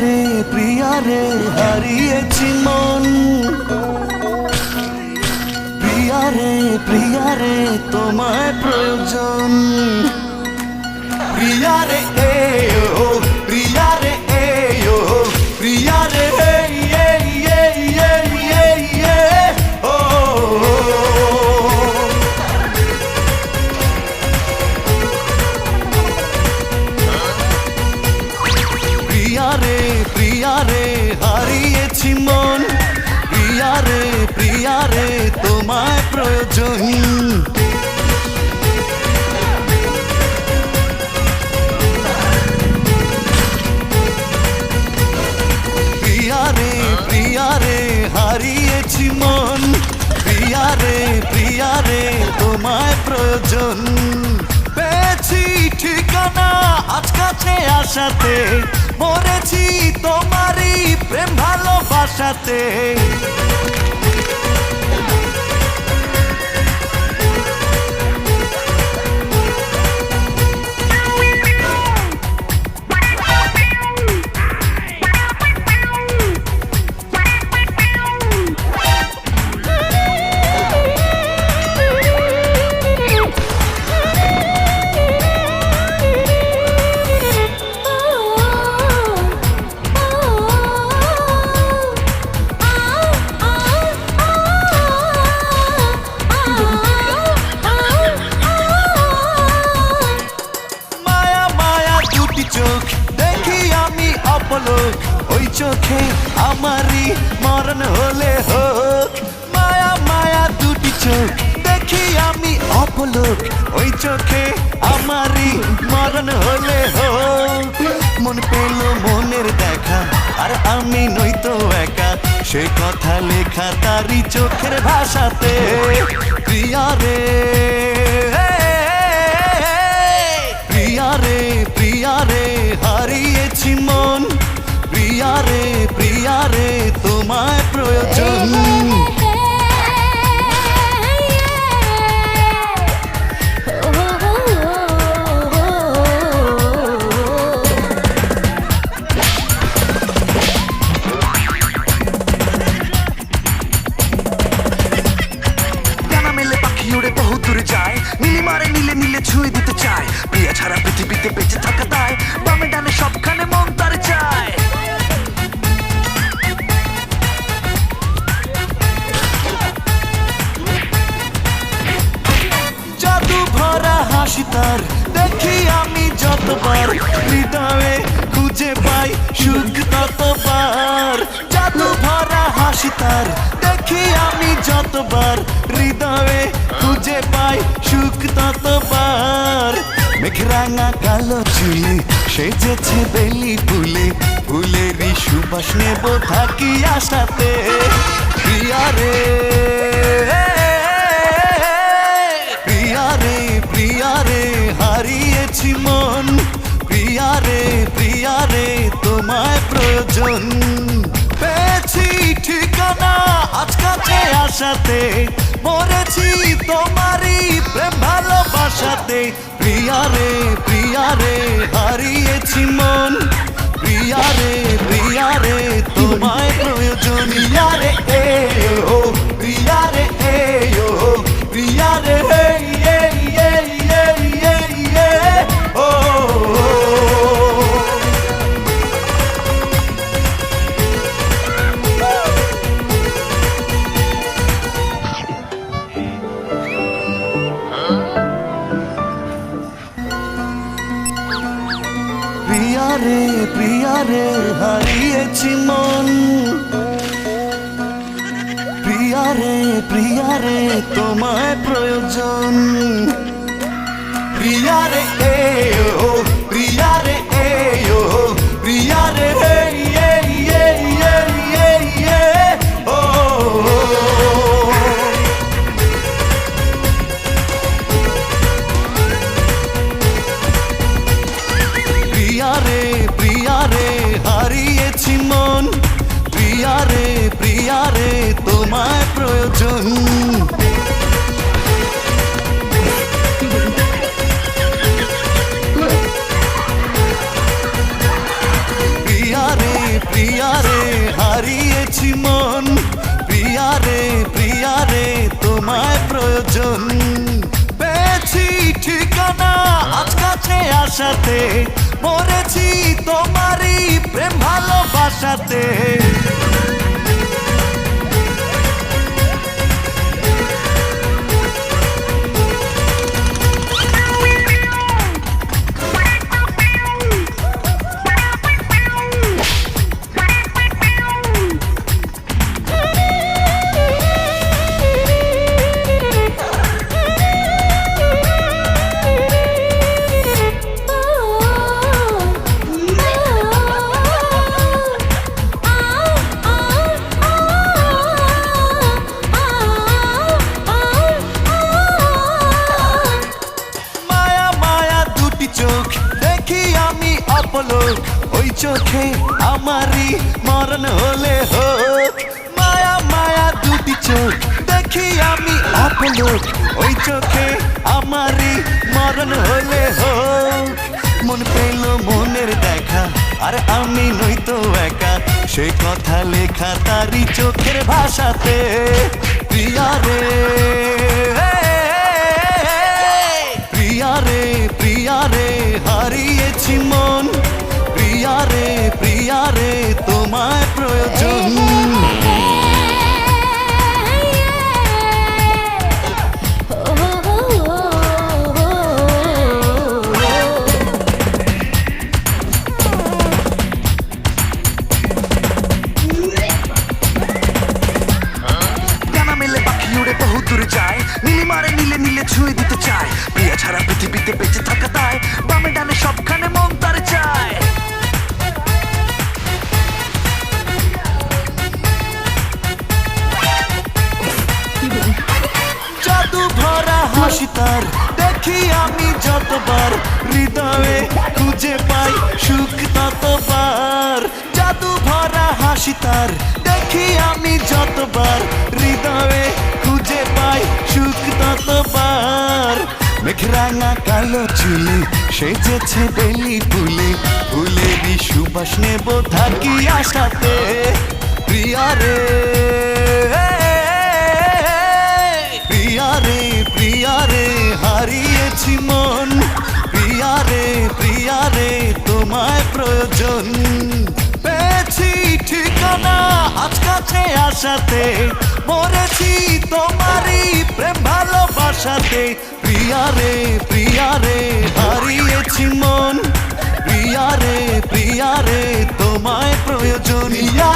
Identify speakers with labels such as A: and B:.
A: রে প্রিয়া রে হারিয়েছি মন। প্রিয়া রে প্রিয়া রে তোমায় প্রয়োজন। প্রিয়া রে হারিয়েছি মন। প্রিয়া রে প্রিয়া রে তোমায় প্রয়োজন। প্রিয়া রে প্রিয়া রে হারিয়েছি মন। প্রিয়া রে প্রিয়া রে তোমায় প্রয়োজন। পেয়েছি ঠিকানা আজ কাছে আসাতে। মরেছি প্রেম ভালোবাসাতে আমারই মরণ হলে হোক। মায়া মায়া দুটি চোখ, দেখি আমি অপলোক। ওই চোখে আমারই মরণ হলে হোক। মন পেল মনের দেখা, আর আমি নই তো একা। সে কথা লেখা তারই চোখের ভাষাতে। প্রিয়া রে প্রিয়া রে প্রিয়া রে, হারিয়েছি মন। প্রিয়া রে প্রিয়া রে, তোমায় প্রয়োজন।
B: যায়। নীলি মারে নীলে নীলে ছুঁয়ে দিতে চায়। প্রিয়া ছাড়া পৃথিবীতে বেঁচে থাকা
A: হৃদয়ে খুঁজে পাই সুখ ততবার জাদু ভরা হাসি তার, দেখি আমি যতবার। হৃদয়ে খুঁজে পাই সুখ ততবার মেঘরাঙা কালো চুলে সেজেছে বেলি ফুলে, ফুলেরই সুবাস নেব থাকি আশাতে। প্রয়োজন পেয়েছি ঠিকানা আজ কাছে আসাতে, মরেছি তোমারই প্রেম ভালোবাসাতে। প্রিয়া রে প্রিয়া রে, হারিয়েছি মন। প্রিয়া রে প্রিয়া রে, তোমায় প্রয়োজন ইয়ারে এ। প্রিয়া হারিয়েছি মন। প্রিয়ারে প্রিয়ারে, তোমায় প্রয়োজন। প্রিয়ারে এ ও, প্রিয়ারে এ ও, প্রিয়ারে রে। পেয়েছি ঠিকানা আজ কাছে আসাতে মরেছি তোমারই প্রেম ভালোবাসাতে। আমি ওই চোখে আমারই মরণ হলে হোক। মায়া মায়া দুটি চোখ, দেখি আমি অপলোক ওই চোখে আমারই মরণ হলে হোক। মন পেল মনের দেখা, আর আমি নই তো একা। সে কথা লেখা তারই চোখের ভাষাতে, প্রিয়া রে
B: দিতে চায়। প্রিয়া ছাড়া পৃথিবীতে বেঁচে থাকা তাই বামে ডানে সবখানে মন তার চায়।
A: তার, দেখি আমি যতবার হৃদয়ে খুঁজে পাই সুখ ততবার। জাদু ভরা হাসি তার, দেখি আমি যতবার হৃদয়ে খুঁজে পাই সুখ ততবার মেঘরাঙা কালো চুলে সেজেছে বেলি ফুলে। ফুলেরই সুবাস নেব থাকি আশাতে। প্রিয়া রে প্রিয়া রে প্রিয়া রে, হারিয়েছি মন। প্রিয়া রে প্রিয়া রে, তোমায় প্রয়োজন। পেয়েছি ঠিকানা, আজ কাছে আসাতে। মরেছি তোমারই প্রেম ভালোবাসাতে। প্রিয়া রে প্রিয়া রে, হারিয়েছি মন। প্রিয়া রে প্রিয়া রে, তোমায় প্রয়োজন ইয়া